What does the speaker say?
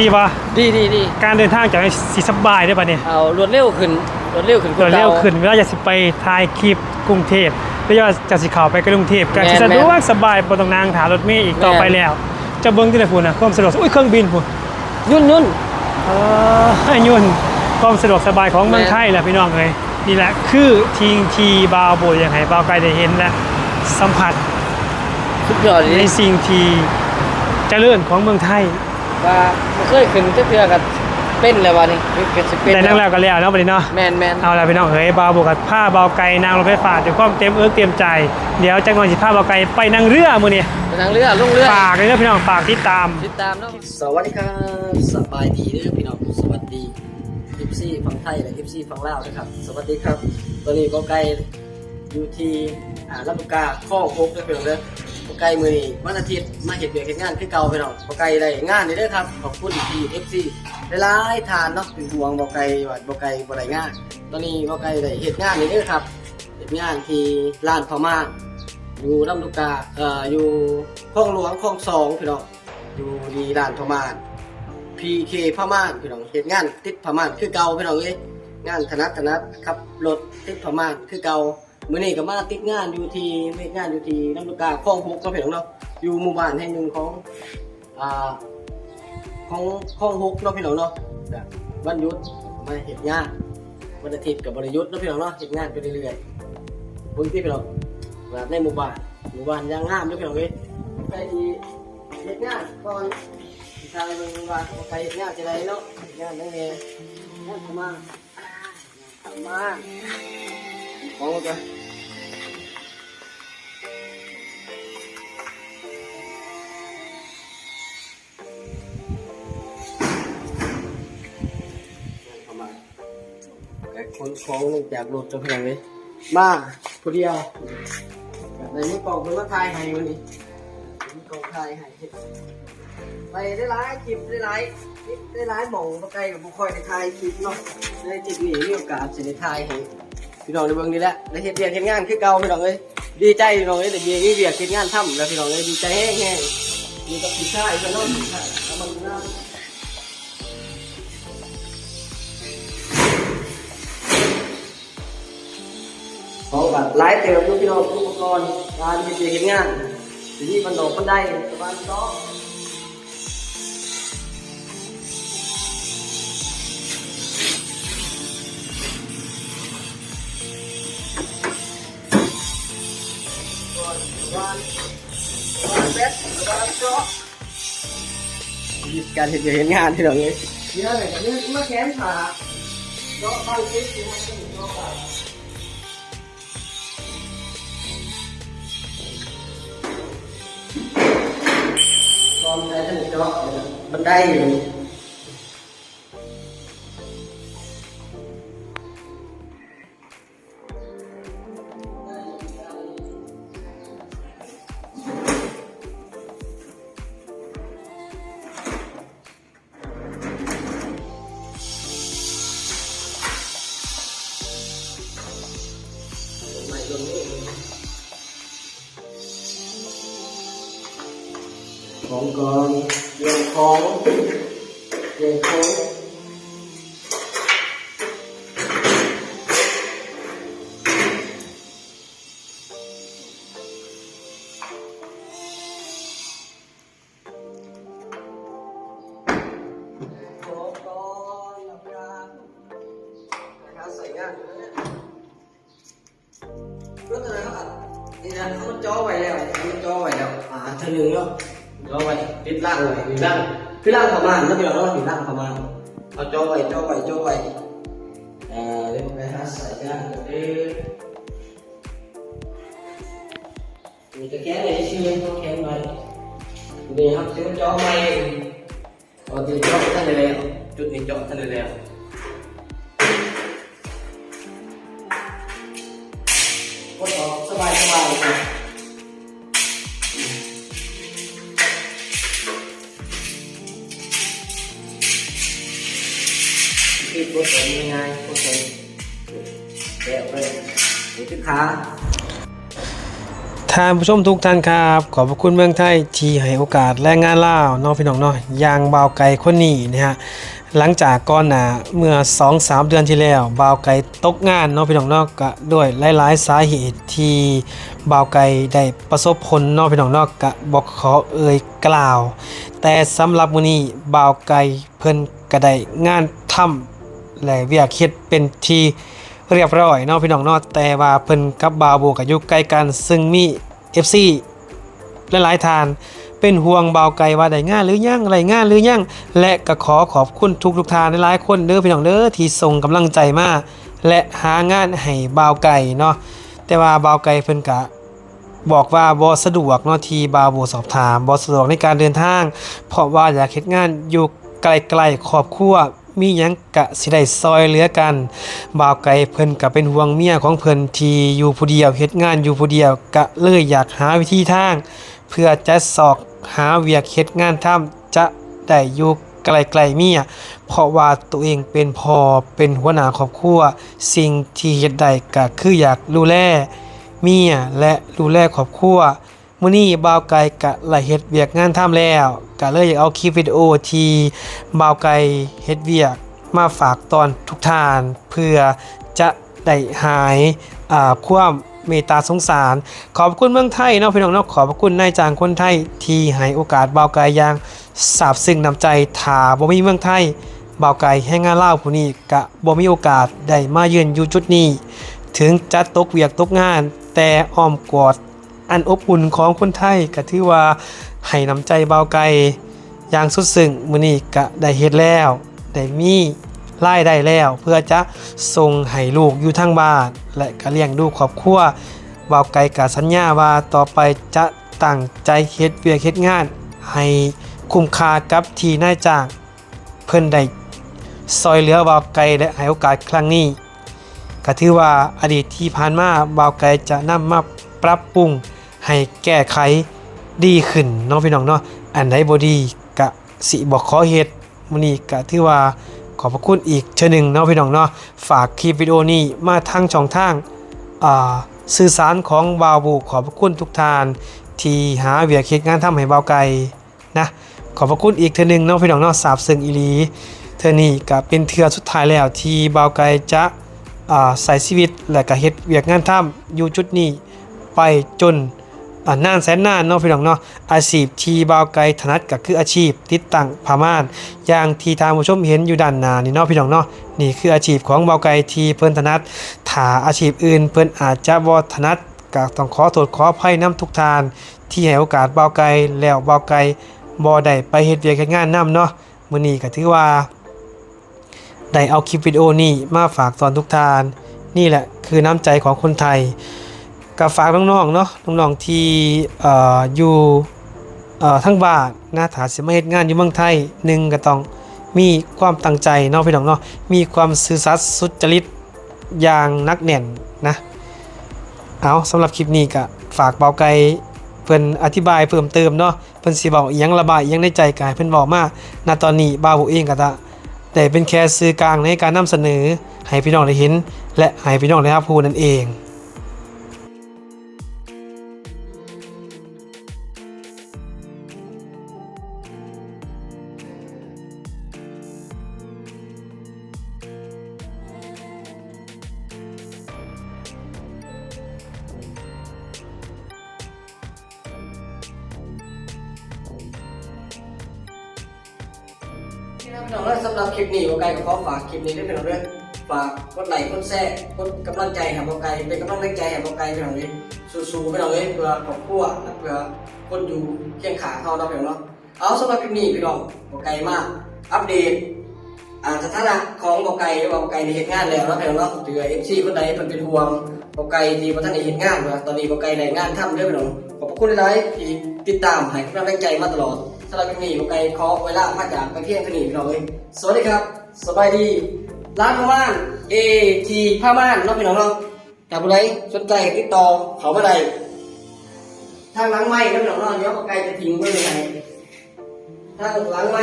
ดีป่ะดีดีดีการเดินทางจะสิสบายได้ป่ะเนี่ยเอารวดเร็วขึ้นรวดเร็วขึ้นเร็วขึ้นเวลาจะสิไปถ่ายคลิปกรุงเทพหรือว่าจะสิเข้าไปกรุงเทพก็สิสะดวกสบายบ่ต้องนั่งถารถเมล์อีกต่อไปแล้ว จะเบิ่งที่ไหนพุ่นน่ะความสะดวกอุ้ยเครื่องบินพุ่นยุ่นยุ่นเออยุ่นความสะดวกสบายของเมืองไทยแหละพี่น้องเอ้ยนี่แหละคือทิงทีบาวโบยังไงบาวไกลได้เห็นและสัมผัสสุดยอดในเลยสิ่งที่เจริญของเมืองไทยว่าบ่ เคยขึ้นเทื่อๆกันเป็นแล้ววันนี้เป็นสิเป็นแต่นั่งแล้วก็แล้วเนาะบัดนี้เนาะแมนแมนเอาละพี่น้องเอ้ยบาวบวกกับผ้าบาวไก่นางรถไฟฟ้าด้วยความเต็มเอิกเต็มใจ เดี๋ยวจักหน่อยสิผ้าบาวไก่ไปนั่งเรือมื้อนี้ไปทางเรือลงเรือฝากเลยเด้อพี่น้องฝากติดตามติดตามเนาะสวัสดีครับสบายดีเด้อพี่น้องสวัสดีทิปซี่ฝั่งไทยและทิปซี่ฝั่งลาวนะครับ สวัสดีครับตอนนี้ก็ใกล้อยู่ที่อ่าลำลูกกาข้อพกเด้อพี่น้องเด้อ ก็ใกล้มื้อนี้วันอาทิตย์มาเฮ็ดเวียกเฮ็ดงานคือเก่าพี่น้องก็ใกล้ได้งานนี่เด้อครับขอบคุณที่ FC หลายๆทานเนาะเป็นห่วงบ่ไกลว่าบ่ไกลบ่ได้งาน ตอนนี้บ่ไกลได้เฮ็ดงานนี่เด้อครับเฮ็ดงานที่ร้านพม่าอยู่ลำลูกกาเอ่ออยู่คลองหลวงคลองสองพี่น้องอยู่ดีด่านพม่าน PK พม่านพี่น้องเหตุงานติดพม่านคือเก่าพี่น้องเอ้ยงานธนัดธนัดขับรถติดพม่านคือเก่า มื้อนี้ก็มาติดงานอยู่ที่เฮ็ดงานอยู่ที่ลำลูกกาคลองหกเนาะพี่น้องเนาะอยู่หมู่บ้านแห่งหนึ่งของอ่าของคลองหกเนาะพี่น้องเนาะแบบวันหยุดมาเฮ็ดงานวันอาทิตย์กับบริยุทธ์เนาะพี่น้องเนาะเฮ็ดงานไปเรื่อยๆพุ่นที่พี่น้องแบบในหมู่บ้านหมู่บ้านยางงามด้วยพี่น้องเว้ยไปดีเฮ็ดงานก่อนทางเมืองว่าไปเฮ็ดงานจะได้เนาะเฮ็ดงานนั่นเงานเข้ามาเข้ามาขอ ของลงจากรถจะเพียงเลยมาผู้เดียวในนี้กล่องเป็นมาทายให้วันนี้มีกล่องทายให้ไปได้หลายคลิปได้หลายคลิปได้หลายหม่องมาไกลกับบุคอยในทายคลิปเนาะในจิตนี้มีโอกาสจะได้ทายให้พี่น้องในเบื้องนี้แหละได้เฮ็ดเวียกเฮ็ดงานคือเก่าพี่น้องเอ้ยดีใจพี่น้องเอ้ยแต่เบียมีเวียกเฮ็ดงานทำแล้วพี่น้องเอ้ยดีใจแห้งๆมีกับพี่ชายพี่น้องพี่ชายกำลังงานข องแบบหลายเติมอยู่พี่น้องอุปกรณ์การเฮ็ดเวียกเฮ็ดงานทีนี้มันดอกมันได้ประมาณสองการเห็นเห็นงานที่เราเลยเยอะเลยนี่มาแขนขาเนาะบ้านเล็กที่มันเป็นเนาะ ตอนแรกท่ ของก่อนเรียงของเรียงของขอ งก่อนหลับยานะครับใส่งานรถอะไรครับนี่นะเขาจ่อไว้แล้วเขาจ่อไว้แล้วอ่าเธอหนึ่งเนาะจ่อไว้ติดล่าง อกแกะเลยนี่คือขาท่านผู้ชมทุกท่านครับ ขอบพระคุณเมืองไทยที่ให้โอกาสแรงงานล่าวน้องพี่น้องเนาะอยางบาวไก่คนนี้นะฮะหลังจากก่อนหน้าเมื่อ 2-3 เดือนที่แล้วบาวไก่ตกงานเน้องพี่น้องเนาะก็ด้วยหลายๆสาเหตุที่บาวไก่ได้ประสบผลเน้องพี่น้องเนาะก็บอกขอเอ่ยกล่าว แต่สำหรับมื้อนี้บาวไก่เพิ่นก็ได้งานทำและเวียกเฮ็ดเป็นที่ เรียบร้อยเนาะพี่น้องเนาะแต่ว่าเพิ่นกับบาวโบก็อยู่ใกล้กัน ซึ่งมี FC หลายทานเป็นห่วงบาวไก่ว่าได้งานหรือยังไรงานหรือยังและก็ขอขอบคุณทุกทุกทานหลายคนเด้อพี่น้องเด้อที่ส่งกำลังใจมาและหางานให้บาวไก่เนาะแต่ว่าบาวไก่เพิ่นกะบอกว่าบ่สะดวกเนาะที่บาวโบสอบถามบ่สะดวกในการเดินทาง เพราะว่าอยากเฮ็ดงานอยู่ไกลๆครอบครัว มีหยังกะสิได้ซอยเหลือกันบ่าวไก่เพิ่นก็เป็นห่วงเมียของเพิ่นที่อยู่ผู้เดียวเฮ็ดงานอยู่ผู้เดียวก็เลยอยากหาวิธีทาง เพื่อจะสอกหาเวียกเฮ็ดงานทำจะได้อยู่ไกลๆเมียเพราะว่าตัวเองเป็นพอเป็นหัวหน้าครอบครัว สิ่งที่เฮ็ดได้ก็คืออยากดูแลเมียและดูแลครอบครัว มื้อนี้บ่าวไก่ก็ไล่เฮ็ดเวียกงานทำแล้วก็เลยอยากเอาคลิปวิดีโอที่บ่าวไก่เฮ็ดเวียกมาฝากตอนทุกทาน เพื่อจะได้หายอ่าความเมตตาสงสาร ขอบคุณเมืองไทยเนาะพี่น้องเนาะขอบคุณนายจางคนไทยที่ให้โอกาสบ่าวไกายอย่างสาบซึ้งน้ำใจถาบ่มีเมืองไทยบ่าวไกายให้งานเล่าผู้นี้กะบ่มีโอกาสได้มายืนอยู่จุดนี้ ถึงจะตกเวียกตกงาน แต่อ้อมกอด อันอบอุ่นของคนไทยก็ถือว่าให้น้ำใจเบาไกายอย่างสุดซึ้งมื้อนี้ก็ได้เฮ็ดแล้วได้มีรายได้แล้ว เพื่อจะส่งให้ลูกอยู่ทางบ้าน และก็เลี้ยงดูครอบครัวเบาไก่กับสัญญาว่าต่อไปจะตั้งใจเฮ็ดเวียกเฮ็ดงาน ให้คุ้มค่ากับที่นายจ้างเพิ่นได้ซอยเหลือบาวไก่และให้โอกาสครั้งนี้ก็ถือว่าอดีตที่ผ่านมาบาวไก่จะนำมาปรับปรุง ให้แก้ไขดีขึ้นเนาะพี่น้องเนาะอันใดบ่ดีก็สิบ่ขอเฮ็ดมื้อนี้ก็ถือว่าขอบพระคุณอีกเช่นหนึ่งเนาะพี่น้องเนาะฝากคลิปวิดีโอนี้มาทางช่องทางอ่าสื่อสารของบาวบุขอบพระคุณทุกทาน ที่หาเวียกเฮ็ดงานทำให้บาวไก่นะขอบพระคุณอีกเทือนึงเนาะพี่น้องเนาะสาบซึ้งอีลีเทือนี้ก็เป็นเทือสุดท้ายแล้วที่บาวไก่จะอ่าใส่ชีวิตและก็เฮ็ดเวียกงานทำอยู่จุดนี้ไปจน นานแสนน่านเนาะพี่น้องเนาะอาชีพที่บ่าวไกลถนัดก็คืออาชีพ ติดตั้งผ้าม่าน อย่างที่ทางผู้ชมเห็นอยู่ด้านหน้านี่เนาะพี่น้องเนาะนี่คืออาชีพของบ่าวไกลที่เพิ่นถนัดถ้าอาชีพอื่น เพิ่นอาจจะบ่ถนัดก็ต้องขอโทษขออภัยนํทุกทาน ที่ให้โอกาสบ่าวไกลแล้วบ่าวไกลบ่ได้ไปเฮ็ดเวียกเฮ็ดงานนํเนาะมื้อนี้ก็ถือว่าได้เอาคลิปวิดีโอนี้มาฝากตอนทุกทาน นี่แหละคือน้ำใจของคนไทย กับฝากน้องๆเนาะน้องๆที่ออยู่ทั้งบ้านนะถาสิมาเฮ็ดงานอยู่เมืองไทยหนึ่งก็ต้องมีความตั้งใจเนาะพี่น้องเนาะมีความซื่อสัตย์สุจริตอย่างนักแน่นนะเอาสำหรับคลิปนี้ก็ฝากเบาไกลเพิ่นอธิบายเพิ่มเติมเนาะเพิ่นสิเว้าอีหยังระบายอีหยังในใจกายเพิ่นเว้ามาณตอนนี้บ่าวเองก็จะได้เป็นแค่สื่อกลางในการนำเสนอให้พี่น้องได้เห็น และให้พี่น้องได้รับรู้นั่นเอง พี่น้องเด้อสำหรับคลิปนี้โอไก่ก็ขอฝากคลิปนี้ด้วยพี่น้องด้อฝากกดไลค์กดแชร์กดกำลังใจให้โอไก่เป็นกำลังใจให้โอไก่พี่น้องเลยสู้ๆพี่น้องเลยเพื่อครอบครัวและเพื่อคนอยู่เคียงข้างเขาเนาะพี่น้องเนาะเอาสำหรับคลิปนี้พี่น้องโอไก่มากอัปเดตอ่าสถานะของโอไก่ว่าโอไก่ในเหตุงานแล้วนาะพี่น้องเนาะถือเอฟซีคนใดเพิ่นเป็นห่วงโอไก่ที่บ่ทันได้เฮ็ดงานว่าตอนนี้โอไก่ได้งานทำเด้อพี่น้องขอบคุณหลายที่ติดตามให้กำลังใจมาตลอด สำหรับคลิปนี้ผมไกขอเวลาพักจากไปเพียงเท่านี้พี่น้องเลยสวัสดีครับ สบายดี ร้านผ้าม่านเอทีผ้าม่านน้องพี่น้องเนาะถ้าผู้ใดสนใจติดต่อเขามาได้ทางหลังไม้น้องพี่น้องเนาะเดี๋ยวผมไกจะทิ้งไว้ในไหนทางหลังไม้